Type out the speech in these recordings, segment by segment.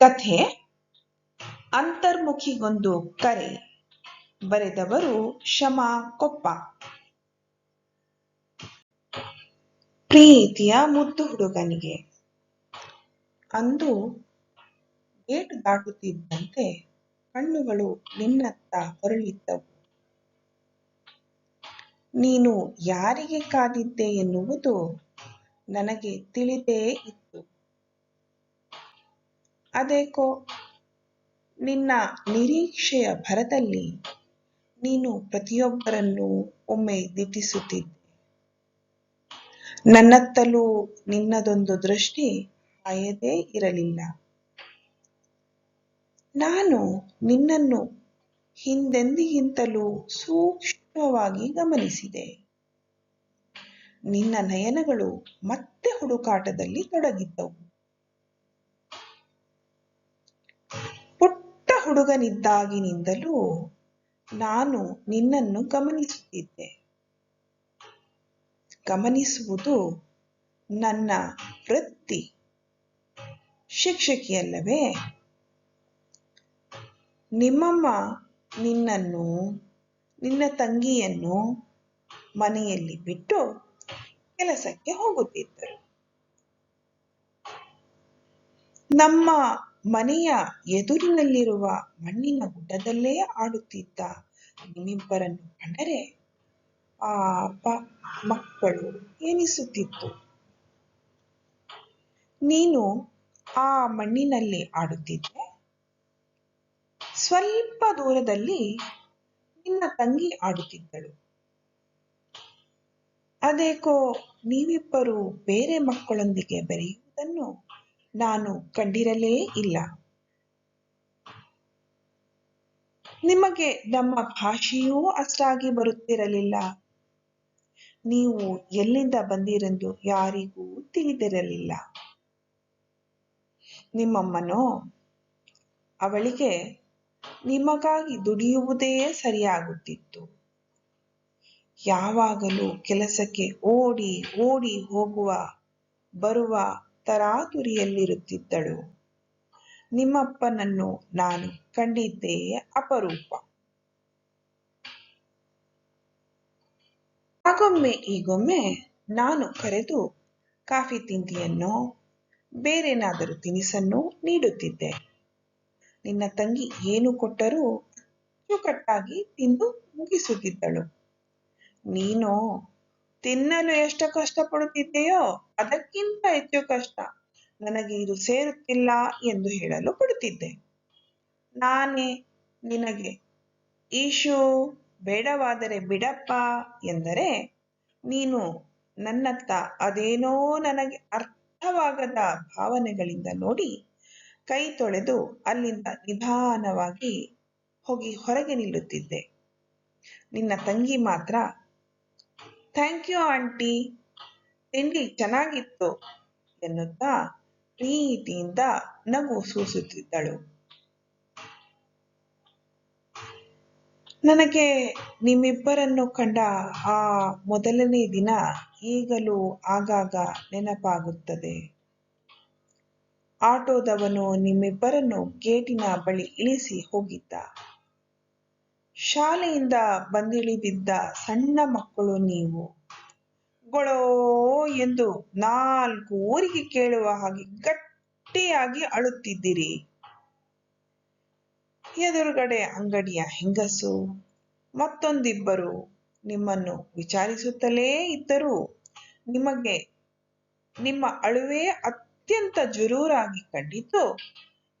ಕಥೆ ಅಂತರ್ಮುಖಿಗೊಂದು ಕರೆ ಬರೆದವರು ಶಮಾ ಕೊಪ್ಪ. ಪ್ರೀತಿಯ ಮುದ್ದು ಹುಡುಗನಿಗೆ. ಅಂದು ಗೇಟ್ ದಾಟುತ್ತಿದ್ದಂತೆ ಕಣ್ಣುಗಳು ನಿನ್ನತ್ತ ಹೊರಳಿದ್ದವು. ನೀನು ಯಾರಿಗೆ ಕಾದಿದ್ದೆ ಎನ್ನುವುದು ನನಗೆ ತಿಳಿದೇ ಇತ್ತು. ಅದೇಕೋ, ನಿನ್ನ ನಿರೀಕ್ಷೆಯ ಭರದಲ್ಲಿ ನೀನು ಪ್ರತಿಯೊಬ್ಬರನ್ನು ಒಮ್ಮೆ ದಿಟ್ಟಿಸುತ್ತಿದ್ದೆ. ನನ್ನತ್ತಲೂ ನಿನ್ನದೊಂದು ದೃಷ್ಟಿ ಅಯದೇ ಇರಲಿಲ್ಲ. ನಾನು ನಿನ್ನನ್ನು ಹಿಂದೆಂದಿಗಿಂತಲೂ ಸೂಕ್ಷ್ಮವಾಗಿ ಗಮನಿಸಿದೆ. ನಿನ್ನ ನಯನಗಳು ಮತ್ತೆ ಹುಡುಕಾಟದಲ್ಲಿ ತೊಡಗಿದ್ದವು. ಹುಡುಗನಿದ್ದಾಗಿನಿಂದಲೂ ನಾನು ನಿನ್ನನ್ನು ಗಮನಿಸುತ್ತಿದ್ದೆ. ಗಮನಿಸುವುದು ನನ್ನ ವೃತ್ತಿ. ಶಿಕ್ಷಕಿಯಲ್ಲವೇ, ನಿಮ್ಮಮ್ಮ ನಿನ್ನನ್ನು, ನಿನ್ನ ತಂಗಿಯನ್ನು ಮನೆಯಲ್ಲಿ ಬಿಟ್ಟು ಕೆಲಸಕ್ಕೆ ಹೋಗುತ್ತಿದ್ದರು. ನಮ್ಮ ಮನೆಯ ಎದುರಿನಲ್ಲಿರುವ ಮಣ್ಣಿನ ಗುಡ್ಡದಲ್ಲೇ ಆಡುತ್ತಿದ್ದ ನಿಮ್ಮಿಬ್ಬರನ್ನು ಕಂಡರೆ ಪಾಪ ಮಕ್ಕಳು ಎನಿಸುತ್ತಿತ್ತು. ನೀನು ಆ ಮಣ್ಣಿನಲ್ಲಿ ಆಡುತ್ತಿದ್ದೆ? ಸ್ವಲ್ಪ ದೂರದಲ್ಲಿ ನಿನ್ನ ತಂಗಿ ಆಡುತ್ತಿದ್ದಳು. ಅದೇಕೋ ನೀವಿಬ್ಬರು ಬೇರೆ ಮಕ್ಕಳೊಂದಿಗೆ ಬೆರೆಯುವುದನ್ನು ನಾನು ಕಂಡಿರಲೇ ಇಲ್ಲ. ನಿಮಗೆ ನಮ್ಮ ಭಾಷೆಯೂ ಅಷ್ಟಾಗಿ ಬರುತ್ತಿರಲಿಲ್ಲ. ನೀವು ಎಲ್ಲಿಂದ ಬಂದಿರೆಂದು ಯಾರಿಗೂ ತಿಳಿದಿರಲಿಲ್ಲ. ನಿಮ್ಮಮ್ಮನೋ ಅವಳಿಗೆ ನಿಮಗಾಗಿ ದುಡಿಯುವುದೇ ಸರಿಯಾಗುತ್ತಿತ್ತು. ಯಾವಾಗಲೂ ಕೆಲಸಕ್ಕೆ ಓಡಿ ಓಡಿ ಹೋಗುವ, ಬರುವ ತರಾತುರಿಯಲ್ಲಿರುತ್ತಿದ್ದಳು. ನಿಮ್ಮಪ್ಪನನ್ನು ನಾನು ಕಂಡಿದ್ದೇ ಅಪರೂಪ. ಆಗೊಮ್ಮೆ ಈಗೊಮ್ಮೆ ನಾನು ಕರೆದು ಕಾಫಿ ತಿಂಡಿಯನ್ನು ಬೇರೇನಾದರೂ ತಿನಿಸನ್ನು ನೀಡುತ್ತಿದ್ದೆ. ನಿನ್ನ ತಂಗಿ ಏನು ಕೊಟ್ಟರೂ ಅಚ್ಚುಕಟ್ಟಾಗಿ ತಿಂದು ಮುಗಿಸುತ್ತಿದ್ದಳು. ನೀನು ತಿನ್ನಲು ಎಷ್ಟು ಕಷ್ಟಪಡುತ್ತಿದ್ದೆಯೋ ಅದಕ್ಕಿಂತ ಹೆಚ್ಚು ಕಷ್ಟ ನನಗೆ ಇದು ಸೇರುತ್ತಿಲ್ಲ ಎಂದು ಹೇಳಲು ಪಡುತ್ತಿದ್ದೆ. ನಾನೇ ನಿನಗೆ, ಈಶು, ಬೇಡವಾದರೆ ಬಿಡಪ್ಪ ಎಂದರೆ, ನೀನು ನನ್ನತ್ತ ಅದೇನೋ ನನಗೆ ಅರ್ಥವಾಗದ ಭಾವನೆಗಳಿಂದ ನೋಡಿ ಕೈ ತೊಳೆದು ಅಲ್ಲಿಂದ ನಿಧಾನವಾಗಿ ಹೋಗಿ ಹೊರಗೆ ನಿಲ್ಲುತ್ತಿದ್ದೆ. ನಿನ್ನ ತಂಗಿ ಮಾತ್ರ ಥ್ಯಾಂಕ್ ಯು ಆಂಟಿ ತಿಂಡಿ ಚೆನ್ನಾಗಿತ್ತು ಎನ್ನುತ್ತಾ ಪ್ರೀತಿಯಿಂದ ನಗು ಸೂಸುತ್ತಿದ್ದಳು. ನನಗೆ ನಿಮ್ಮಿಬ್ಬರನ್ನು ಕಂಡ ಆ ಮೊದಲನೇ ದಿನ ಈಗಲೂ ಆಗಾಗ ನೆನಪಾಗುತ್ತದೆ. ಆಟೋದವನು ನಿಮ್ಮಿಬ್ಬರನ್ನು ಗೇಟಿನ ಬಳಿ ಇಳಿಸಿ ಹೋಗಿದ್ದ. ಶಾಲೆಯಿಂದ ಬಂದಿಳಿದಿದ್ದ ಸಣ್ಣ ಮಕ್ಕಳು ನೀವು. ಗೊಳೋ ಎಂದು ನಾಲ್ಕು ಊರಿಗೆ ಕೇಳುವ ಹಾಗೆ ಗಟ್ಟಿಯಾಗಿ ಅಳುತ್ತಿದ್ದೀರಿ. ಎದುರುಗಡೆ ಅಂಗಡಿಯ ಹೆಂಗಸು, ಮತ್ತೊಂದಿಬ್ಬರು ನಿಮ್ಮನ್ನು ವಿಚಾರಿಸುತ್ತಲೇ ಇದ್ದರು. ನಿಮಗೆ ನಿಮ್ಮ ಅಳುವೆ ಅತ್ಯಂತ ಜರೂರಾಗಿ ಕಂಡಿತು.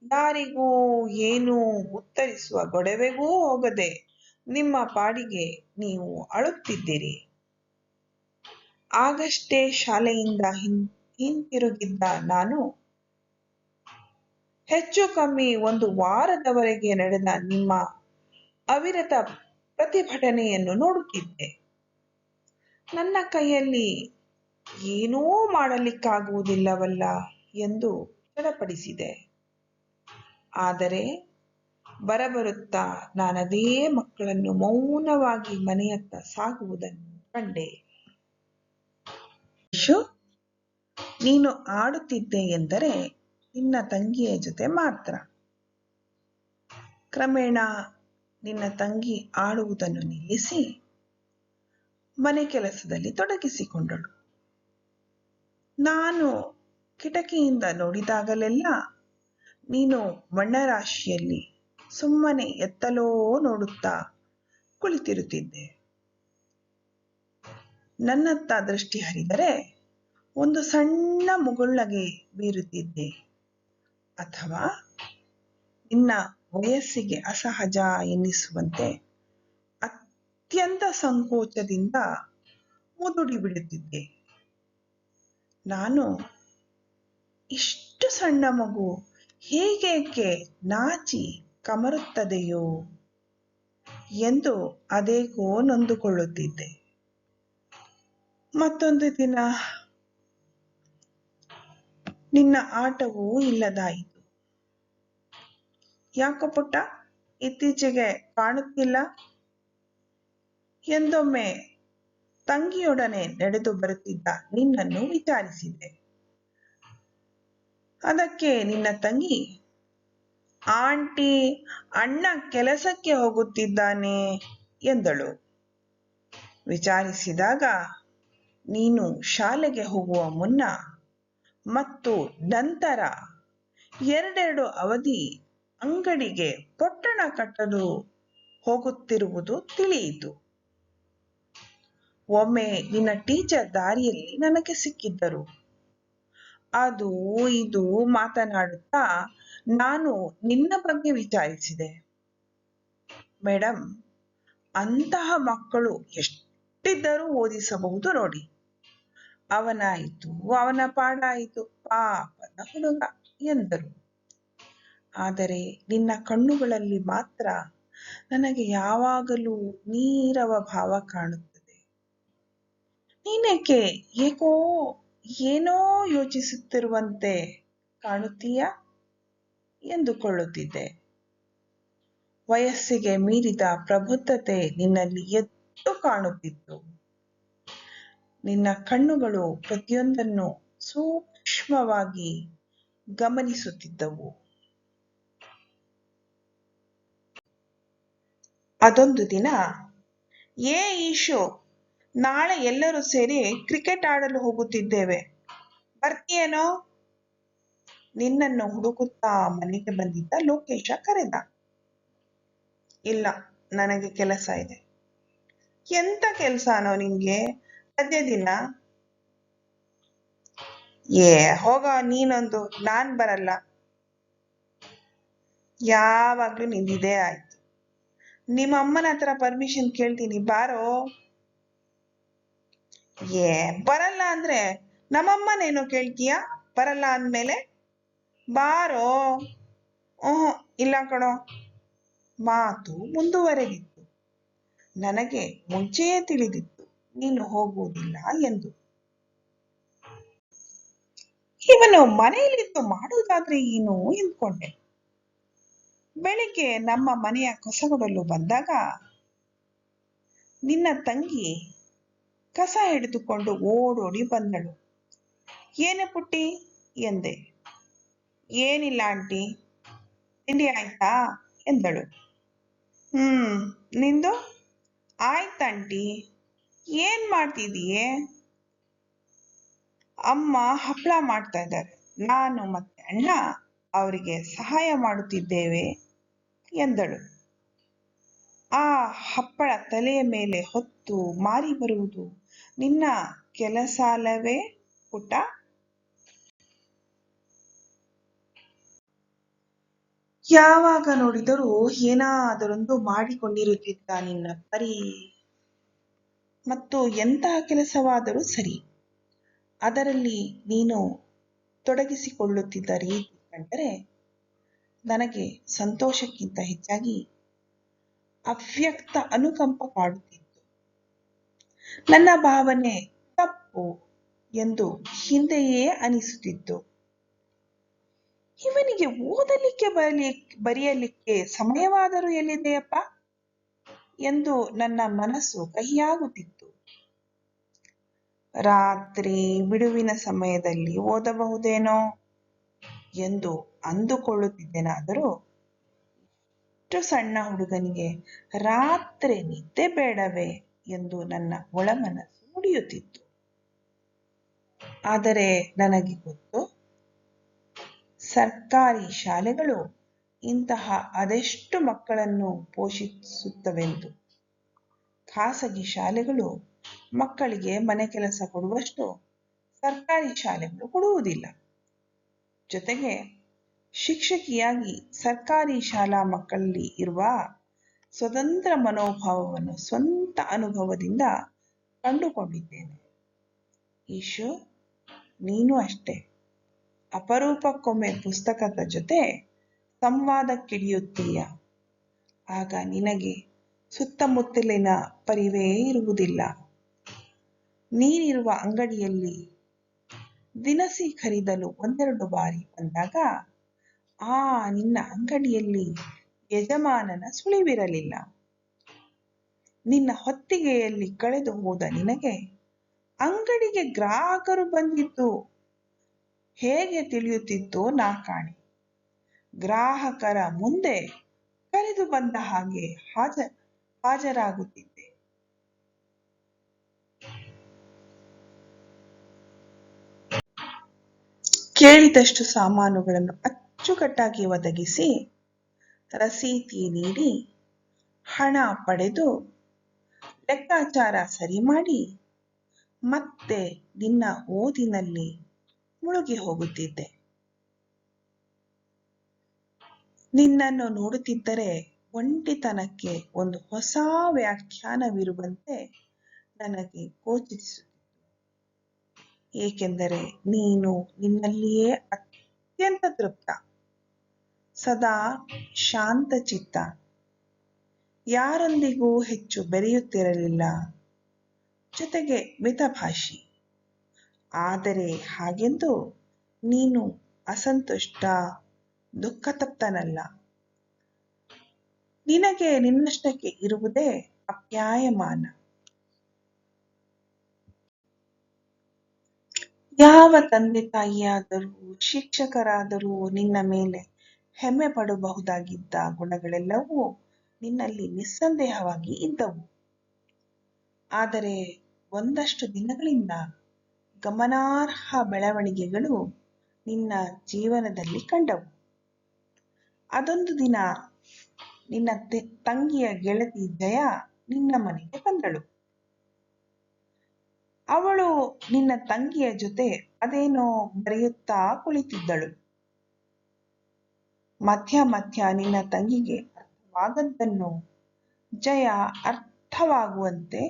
ಯಾರಿಗೂ ಏನೂ ಉತ್ತರಿಸುವ ಗೊಡವೆಗೂ ಹೋಗದೆ ನಿಮ್ಮ ಪಾಡಿಗೆ ನೀವು ಅಳುತ್ತಿದ್ದೀರಿ. ಆಗಷ್ಟೇ ಶಾಲೆಯಿಂದ ಹಿಂ, ಹಿಂತಿರುಗಿದ್ದ ನಾನು, ಹೆಚ್ಚು ಕಮ್ಮಿ ಒಂದು ವಾರದವರೆಗೆ ನಡೆದ ನಿಮ್ಮ ಅವಿರತ ಪ್ರತಿಭಟನೆಯನ್ನು ನೋಡುತ್ತಿದ್ದೆ. ನನ್ನ ಕೈಯಲ್ಲಿ ಏನೂ ಮಾಡಲಿಕ್ಕಾಗುವುದಿಲ್ಲವಲ್ಲ ಎಂದು ದೃಢಪಡಿಸಿದೆ ಆದರೆ ಬರಬರುತ್ತಾ? ನಾನದೇ ಮಕ್ಕಳನ್ನು ಮೌನವಾಗಿ ಮನೆಯತ್ತ ಸಾಗುವುದನ್ನು ಕಂಡೆ. ನೀನು ಆಡುತ್ತಿದ್ದೆ ಎಂದರೆ ನಿನ್ನ ತಂಗಿಯ ಜೊತೆ ಮಾತ್ರ. ಕ್ರಮೇಣ ನಿನ್ನ ತಂಗಿ ಆಡುವುದನ್ನು ನಿಲ್ಲಿಸಿ ಮನೆ ಕೆಲಸದಲ್ಲಿ ತೊಡಗಿಸಿಕೊಂಡಳು. ನಾನು ಕಿಟಕಿಯಿಂದ ನೋಡಿದಾಗಲೆಲ್ಲ ನೀನು ಮಣ್ಣರಾಶಿಯಲ್ಲಿ ಸುಮ್ಮನೆ ಎತ್ತಲೋ ನೋಡುತ್ತಾ ಕುಳಿತಿರುತ್ತಿದ್ದೆ. ನನ್ನತ್ತ ದೃಷ್ಟಿ ಹರಿದರೆ ಒಂದು ಸಣ್ಣ ಮುಗುಳ್ನಗೆ ಬೀರುತ್ತಿದ್ದೆ. ಅಥವಾ ನಿನ್ನ ವಯಸ್ಸಿಗೆ ಅಸಹಜ ಎನ್ನಿಸುವಂತೆ ಅತ್ಯಂತ ಸಂಕೋಚದಿಂದ ಮುದುಡಿ ಬಿಡುತ್ತಿದ್ದೆ. ನಾನು ಇಷ್ಟು ಸಣ್ಣ ಮಗು ಹೇಗೇಕೆ ನಾಚಿ ಕಮರುತ್ತದೆಯೋ ಎಂದು ಅದೇಕೋ ನೊಂದುಕೊಳ್ಳುತ್ತಿದ್ದೆ. ಮತ್ತೊಂದು ದಿನ ನಿನ್ನ ಆಟವೂ ಇಲ್ಲದಾಯಿತು. ಯಾಕೋ ಪುಟ್ಟ, ಇತ್ತೀಚೆಗೆ ಕಾಣುತ್ತಿಲ್ಲ? ಎಂದೊಮ್ಮೆ ತಂಗಿಯೊಡನೆ ನಡೆದು ಬರುತ್ತಿದ್ದ ನಿನ್ನನ್ನು ವಿಚಾರಿಸಿದೆ. ಅದಕ್ಕೆ ನಿನ್ನ ತಂಗಿ ಆಂಟಿ, ಅಣ್ಣ ಕೆಲಸಕ್ಕೆ ಹೋಗುತ್ತಿದ್ದಾನೆ ಎಂದಳು. ವಿಚಾರಿಸಿದಾಗ, ನೀನು ಶಾಲೆಗೆ ಹೋಗುವ ಮುನ್ನ ಮತ್ತು ನಂತರ ಎರಡೆರಡು ಅವಧಿ ಅಂಗಡಿಗೆ ಪೊಟ್ಟಣ ಕಟ್ಟಲು ಹೋಗುತ್ತಿರುವುದು ತಿಳಿಯಿತು. ಒಮ್ಮೆ ನಿನ್ನ ಟೀಚರ್ ದಾರಿಯಲ್ಲಿ ನನಗೆ ಸಿಕ್ಕಿದ್ದರು. ಅದು, ಇದು ಮಾತನಾಡುತ್ತಾ ನಾನು ನಿನ್ನ ಬಗ್ಗೆ ವಿಚಾರಿಸಿದೆ. ಮೇಡಮ್ ಅಂತಹ ಮಕ್ಕಳು ಎಷ್ಟಿದ್ದರೂ ಓದಿಸಬಹುದು ನೋಡಿ. ಅವನಾಯಿತು, ಅವನ ಪಾಡಾಯಿತು. ಪಾಪದ ಹುಡುಗ ಎಂದರು. ಆದರೆ ನಿನ್ನ ಕಣ್ಣುಗಳಲ್ಲಿ ಮಾತ್ರ ನನಗೆ ಯಾವಾಗಲೂ ನೀರವ ಭಾವ ಕಾಣುತ್ತದೆ. ನೀನೇಕೆ ಏಕೋ ಏನೋ ಯೋಚಿಸುತ್ತಿರುವಂತೆ ಕಾಣುತ್ತೀಯ? ಎಂದುಕೊಳ್ಳುತ್ತಿದ್ದೆ. ವಯಸ್ಸಿಗೆ ಮೀರಿದ ಪ್ರಬುದ್ಧತೆ ನಿನ್ನಲ್ಲಿ ಎದ್ದು ಕಾಣುತ್ತಿತ್ತು. ನಿನ್ನ ಕಣ್ಣುಗಳು ಪ್ರತಿಯೊಂದನ್ನು ಸೂಕ್ಷ್ಮವಾಗಿ ಗಮನಿಸುತ್ತಿದ್ದವು. ಅದೊಂದು ದಿನ, ಏ ಈಶು, ನಾಳೆ ಎಲ್ಲರೂ ಸೇರಿ ಕ್ರಿಕೆಟ್ ಆಡಲು ಹೋಗುತ್ತಿದ್ದೇವೆ. ಬರ್ತೀಯೇನೋ? ನಿನ್ನನ್ನು ಹುಡುಕುತ್ತಾ ಮನೆಗೆ ಬಂದಿದ್ದ ಲೋಕೇಶ ಕರೆದ. ಇಲ್ಲ, ನನಗೆ ಕೆಲಸ ಇದೆ. ಎಂತ ಕೆಲಸನೋ ನಿನ್ಗೆ? ರಜೆ ದಿನ? ಏ, ಹೋಗ, ನೀನೊಂದು, ನಾನ್ ಬರಲ್ಲ. ಯಾವಾಗ್ಲೂ ನಿಂದಿದೆ ಆಯ್ತು. ನಿಮ್ಮ ಅಮ್ಮನ ಹತ್ರ ಪರ್ಮಿಷನ್ ಕೇಳ್ತೀನಿ, ಬಾರೋ. ಏ, ಬರಲ್ಲ ಅಂದ್ರೆ ನಮ್ಮಮ್ಮನೇನು ಕೇಳ್ತೀಯ? ಬರಲ್ಲ ಅಂದ್ಮೇಲೆ? ಬಾರೋ. ಓಹ್, ಇಲ್ಲ ಕಣೋ. ಮಾತು ಮುಂದುವರೆದಿತ್ತು. ನನಗೆ ಮುಂಚೆಯೇ ತಿಳಿದಿತ್ತು, ನೀನು ಹೋಗುವುದಿಲ್ಲ ಎಂದು. ಇವನು ಮನೆಯಲ್ಲಿದ್ದು ಮಾಡುವುದಾದ್ರೆ ಏನು ಎಂದ್ಕೊಂಡೆ. ಬೆಳಿಗ್ಗೆ ನಮ್ಮ ಮನೆಯ ಕಸಗೊಡಲು ಬಂದಾಗ ನಿನ್ನ ತಂಗಿ ಕಸ ಹಿಡಿದುಕೊಂಡು ಓಡೋಡಿ ಬಂದಳು. ಏನೇ ಪುಟ್ಟಿ, ಎಂದೆ. ಏನಿಲ್ಲ ಆಂಟಿ ತಿಂಡಿ ಆಯ್ತಾ? ಎಂದಳು. ಹ್ಮ್, ನಿಂದು? ಆಯ್ತಂಟಿ. ಏನ್ ಮಾಡ್ತಿದೀಯೆ? ಅಮ್ಮ ಹಪ್ಪಳ ಮಾಡ್ತಾ ಇದ್ದಾರೆ. ನಾನು ಮತ್ತೆ ಅಣ್ಣ ಅವರಿಗೆ ಸಹಾಯ ಮಾಡುತ್ತಿದ್ದೇವೆ, ಎಂದಳು. ಆ ಹಪ್ಪಳ ತಲೆಯ ಮೇಲೆ ಹೊತ್ತು ಮಾರಿ ಬರುವುದು ನಿನ್ನ ಕೆಲಸ ಅಲ್ಲವೇ ಪುಟ್ಟ? ಯಾವಾಗ ನೋಡಿದರೂ ಏನಾದರೊಂದು ಮಾಡಿಕೊಂಡಿರುತ್ತಿದ್ದ ನಿನ್ನ ಪರಿ. ಮತ್ತು ಎಂತಹ ಕೆಲಸವಾದರೂ ಸರಿ, ಅದರಲ್ಲಿ ನೀನು ತೊಡಗಿಸಿಕೊಳ್ಳುತ್ತಿದ್ದ ರೀತಿ ಕಂಡರೆ ನನಗೆ ಸಂತೋಷಕ್ಕಿಂತ ಹೆಚ್ಚಾಗಿ ಅವ್ಯಕ್ತ ಅನುಕಂಪ ಕಾಡುತ್ತಿತ್ತು. ನನ್ನ ಭಾವನೆ ತಪ್ಪು ಎಂದು ಹಿಂದೆಯೇ ಅನಿಸುತ್ತಿತ್ತು. ಇವನಿಗೆ ಓದಲಿಕ್ಕೆ ಬರಲಿ, ಬರೆಯಲಿಕ್ಕೆ ಸಮಯವಾದರೂ ಎಲ್ಲಿದೆಯಪ್ಪ? ಎಂದು ನನ್ನ ಮನಸ್ಸು ಕಹಿಯಾಗುತ್ತಿತ್ತು. ರಾತ್ರಿ ಬಿಡುವಿನ ಸಮಯದಲ್ಲಿ ಓದಬಹುದೇನೋ ಎಂದು ಅಂದುಕೊಳ್ಳುತ್ತಿದ್ದೇನಾದರೂ, ಇಷ್ಟು ಸಣ್ಣ ಹುಡುಗನಿಗೆ ರಾತ್ರಿ ನಿದ್ದೆ ಬೇಡವೇ ಎಂದು ನನ್ನ ಒಳಮನಸ್ಸು ನುಡಿಯುತ್ತಿತ್ತು ಆದರೆ ನನಗೆ ಗೊತ್ತು ಸರ್ಕಾರಿ ಶಾಲೆಗಳು ಇಂತಹ ಅದೆಷ್ಟು ಮಕ್ಕಳನ್ನು ಪೋಷಿಸುತ್ತವೆಂದು. ಖಾಸಗಿ ಶಾಲೆಗಳು ಮಕ್ಕಳಿಗೆ ಮನೆ ಕೆಲಸ ಕೊಡುವಷ್ಟು ಸರ್ಕಾರಿ ಶಾಲೆಗಳು ಕೊಡುವುದಿಲ್ಲ. ಜೊತೆಗೆ ಶಿಕ್ಷಕಿಯಾಗಿ ಸರ್ಕಾರಿ ಶಾಲಾ ಮಕ್ಕಳಲ್ಲಿ ಇರುವ ಸ್ವತಂತ್ರ ಮನೋಭಾವವನ್ನು ಸ್ವಂತ ಅನುಭವದಿಂದ ಕಂಡುಕೊಂಡಿದ್ದೇನೆ. ಈಶು, ನೀನು ಅಷ್ಟೇ. ಅಪರೂಪಕ್ಕೊಮ್ಮೆ ಪುಸ್ತಕದ ಜೊತೆ ಸಂವಾದಕ್ಕಿಳಿಯುತ್ತೀಯ. ಆಗ ನಿನಗೆ ಸುತ್ತಮುತ್ತಲಿನ ಪರಿವೇ ಇರುವುದಿಲ್ಲ. ನೀನಿರುವ ಅಂಗಡಿಯಲ್ಲಿ ದಿನಸಿ ಖರೀದಲು ಒಂದೆರಡು ಬಾರಿ ಬಂದಾಗ, ಆ ನಿನ್ನ ಅಂಗಡಿಯಲ್ಲಿ ಯಜಮಾನನ ಸುಳಿವಿರಲಿಲ್ಲ. ನಿನ್ನ ಹೊತ್ತಿಗೆಯಲ್ಲಿ ಕಳೆದು ಹೋದ ನಿನಗೆ ಅಂಗಡಿಗೆ ಗ್ರಾಹಕರು ಬಂದಿದ್ದು ಹೇಗೆ ತಿಳಿಯುತ್ತಿತ್ತೋ ನಾ ಕಾಣೆ. ಗ್ರಾಹಕರ ಮುಂದೆ ಕರೆದು ಬಂದ ಹಾಗೆ ಹಾಜ, ಹಾಜರಾಗುತ್ತಿದ್ದೆ. ಕೇಳಿದಷ್ಟು ಸಾಮಾನುಗಳನ್ನು ಅಚ್ಚುಕಟ್ಟಾಗಿ ಒದಗಿಸಿ ರಸೀತಿ ನೀಡಿ ಹಣ ಪಡೆದು ಲೆಕ್ಕಾಚಾರ ಸರಿ ಮಾಡಿ ಮತ್ತೆ ನಿನ್ನ ಓದಿನಲ್ಲಿ ಮುಳುಗಿ ಹೋಗುತ್ತಿದ್ದೆ. ನಿನ್ನನ್ನು ನೋಡುತ್ತಿದ್ದರೆ ಒಂಟಿತನಕ್ಕೆ ಒಂದು ಹೊಸ ವ್ಯಾಖ್ಯಾನವಿರುವಂತೆ ನನಗೆ ಗೋಚರಿಸುತ್ತಿತ್ತು. ಏಕೆಂದರೆ ನೀನು ನಿನ್ನಲ್ಲಿಯೇ ಅತ್ಯಂತ ತೃಪ್ತ, ಸದಾ ಶಾಂತಚಿತ್ತ. ಯಾರೊಂದಿಗೂ ಹೆಚ್ಚು ಬೆರೆಯುತ್ತಿರಲಿಲ್ಲ, ಜೊತೆಗೆ ಮಿತಭಾಷಿ. ಆದರೆ ಹಾಗೆಂದು? ನೀನು ಅಸಂತುಷ್ಟ, ದುಃಖತಪ್ತನಲ್ಲ. ನಿನಗೆ ನಿನ್ನಷ್ಟಕ್ಕೆ ಇರುವುದೇ ಅಪ್ಯಾಯಮಾನ. ಯಾವ ತಂದೆ ತಾಯಿಯಾದರೂ, ಶಿಕ್ಷಕರಾದರೂ ನಿನ್ನ ಮೇಲೆ ಹೆಮ್ಮೆ ಪಡಬಹುದಾಗಿದ್ದ ಗುಣಗಳೆಲ್ಲವೂ ನಿನ್ನಲ್ಲಿ ನಿಸ್ಸಂದೇಹವಾಗಿ ಇದ್ದವು. ಆದರೆ ಒಂದಷ್ಟು ದಿನಗಳಿಂದ ಗಮನಾರ್ಹ ಬೆಳವಣಿಗೆಗಳು ನಿನ್ನ ಜೀವನದಲ್ಲಿ ಕಂಡವು. ಅದೊಂದು ದಿನ ನಿನ್ನ ತಂಗಿಯ ಗೆಳತಿ ಜಯ ನಿನ್ನ ಮನೆಗೆ ಬಂದಳು. ಅವಳು ನಿನ್ನ ತಂಗಿಯ ಜೊತೆ ಅದೇನೋ ಬರೆಯುತ್ತಾ ಕುಳಿತಿದ್ದಳು. ಮಧ್ಯ ಮಧ್ಯ ನಿನ್ನ ತಂಗಿಗೆ ಅರ್ಥವಾಗದ್ದನ್ನು ಜಯ ಅರ್ಥವಾಗುವಂತೆ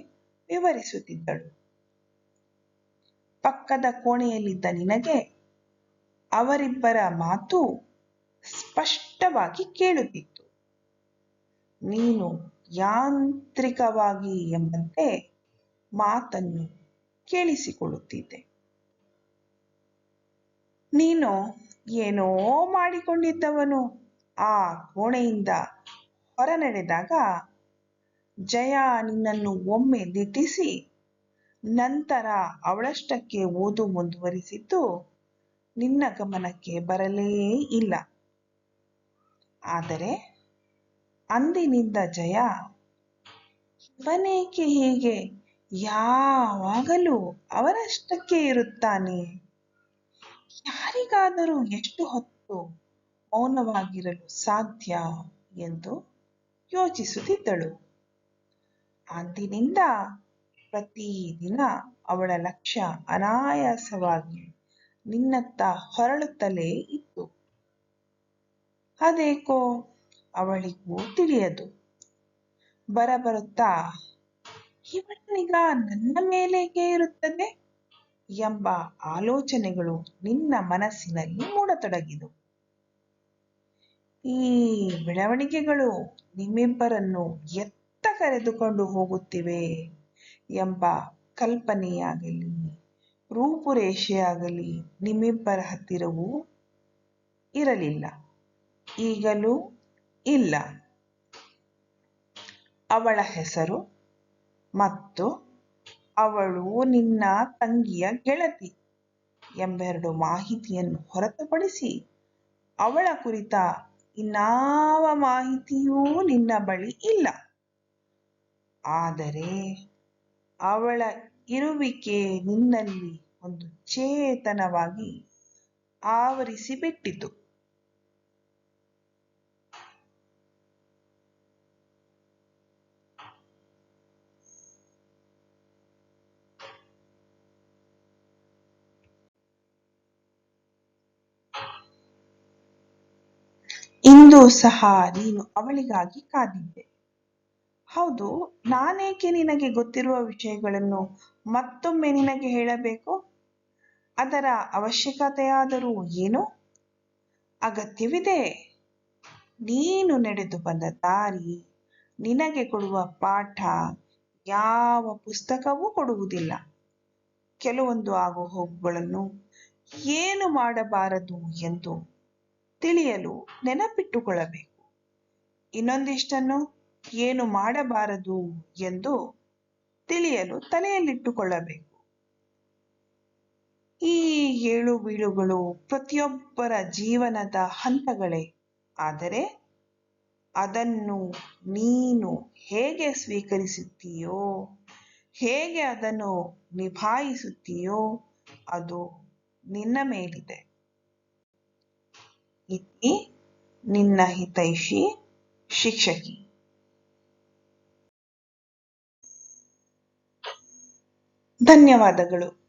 ವಿವರಿಸುತ್ತಿದ್ದಳು. ಪಕ್ಕದ ಕೋಣೆಯಲ್ಲಿದ್ದ ನಿನಗೆ ಅವರಿಬ್ಬರ ಮಾತು ಸ್ಪಷ್ಟವಾಗಿ ಕೇಳುತ್ತಿತ್ತು. ನೀನು ಯಾಂತ್ರಿಕವಾಗಿ ಎಂಬಂತೆ ಮಾತನ್ನು ಕೇಳಿಸಿಕೊಳ್ಳುತ್ತಿದ್ದೆ. ನೀನು ಏನೋ ಮಾಡಿಕೊಂಡಿದ್ದವನು. ಆ ಕೋಣೆಯಿಂದ ಹೊರ ನಡೆದಾಗ ಜಯ ನಿನ್ನನ್ನು ಒಮ್ಮೆ ದಿಟ್ಟಿಸಿ ನಂತರ ಅವಳಷ್ಟಕ್ಕೆ ಓದು ಮುಂದುವರಿಸಿದ್ದು ನಿನ್ನ ಗಮನಕ್ಕೆ ಬರಲೇ ಇಲ್ಲ. ಆದರೆ ಅಂದಿನಿಂದ ಜಯ, ಇವನೇಕೆ ಹೀಗೆ? ಯಾವಾಗಲೂ ಅವರಷ್ಟಕ್ಕೆ ಇರುತ್ತಾನೆ. ಯಾರಿಗಾದರೂ ಎಷ್ಟು ಹೊತ್ತು ಮೌನವಾಗಿರಲು ಸಾಧ್ಯ? ಎಂದು ಯೋಚಿಸುತ್ತಿದ್ದಳು. ಅಂದಿನಿಂದ ಪ್ರತಿದಿನ ಅವಳ ಲಕ್ಷ್ಯ ಅನಾಯಾಸವಾಗಿ ನಿನ್ನತ್ತ ಹೊರಳುತ್ತಲೇ ಇತ್ತು. ಅದೇಕೋ, ಅವಳಿಗೂ ತಿಳಿಯದು. ಬರಬರುತ್ತಾ, ಇವನಿಗ ನನ್ನ ಮೇಲೆಗೆ ಇರುತ್ತದೆ? ಎಂಬ ಆಲೋಚನೆಗಳು ನಿನ್ನ ಮನಸ್ಸಿನಲ್ಲಿ ಮೂಡತೊಡಗಿದು ಈ ಬೆಳವಣಿಗೆಗಳು ನಿಮ್ಮಿಬ್ಬರನ್ನು ಎತ್ತ ಕರೆದುಕೊಂಡು ಹೋಗುತ್ತಿವೆ. ಎಂಬ ಕಲ್ಪನೆಯಾಗಲಿ, ರೂಪುರೇಷೆಯಾಗಲಿ ನಿಮ್ಮಿಬ್ಬರ ಹತ್ತಿರವೂ ಇರಲಿಲ್ಲ. ಈಗಲೂ ಇಲ್ಲ. ಅವಳ ಹೆಸರು ಮತ್ತು ಅವಳು ನಿನ್ನ ತಂಗಿಯ ಗೆಳತಿ ಎಂಬೆರಡು ಮಾಹಿತಿಯನ್ನು ಹೊರತುಪಡಿಸಿ ಅವಳ ಕುರಿತ ಇನ್ನಾವ ಮಾಹಿತಿಯೂ ನಿನ್ನ ಬಳಿ ಇಲ್ಲ. ಆದರೆ ಅವಳ ಇರುವಿಕೆ ನಿನ್ನಲ್ಲಿ ಒಂದು ಚೇತನವಾಗಿ ಆವರಿಸಿಬಿಟ್ಟಿತು. ಇಂದು ಸಹ ನೀನು ಅವಳಿಗಾಗಿ ಕಾದಿದ್ದೆ. ಹೌದು, ನಾನೇಕೆ ನಿನಗೆ ಗೊತ್ತಿರುವ ವಿಷಯಗಳನ್ನು ಮತ್ತೊಮ್ಮೆ ನಿನಗೆ ಹೇಳಬೇಕು? ಅದರ ಅವಶ್ಯಕತೆಯಾದರೂ ಏನು? ಅಗತ್ಯವಿದೆ. ನೀನು ನಡೆದು ಬಂದ ದಾರಿ ನಿನಗೆ ಕೊಡುವ ಪಾಠ ಯಾವ ಪುಸ್ತಕವೂ ಕೊಡುವುದಿಲ್ಲ. ಕೆಲವೊಂದು ಆಗು ಹೋಗುಗಳನ್ನು ಏನು ಮಾಡಬಾರದು ಎಂದು ತಿಳಿಯಲು ನೆನಪಿಟ್ಟುಕೊಳ್ಳಬೇಕು. ಇನ್ನೊಂದಿಷ್ಟನ್ನು ಏನು ಮಾಡಬಾರದು ಎಂದು ತಿಳಿಯಲು ತಲೆಯಲ್ಲಿಟ್ಟುಕೊಳ್ಳಬೇಕು. ಈ ಏಳು ಬೀಳುಗಳು ಪ್ರತಿಯೊಬ್ಬರ ಜೀವನದ ಹಂತಗಳೇ. ಆದರೆ ಅದನ್ನು ನೀನು ಹೇಗೆ ಸ್ವೀಕರಿಸುತ್ತೀಯೋ, ಹೇಗೆ ಅದನ್ನು ನಿಭಾಯಿಸುತ್ತೀಯೋ, ಅದು ನಿನ್ನ ಮೇಲಿದೆ. ಇಲ್ಲಿ ನಿನ್ನ ಹಿತೈಷಿ ಶಿಕ್ಷಕಿ. ಧನ್ಯವಾದಗಳು.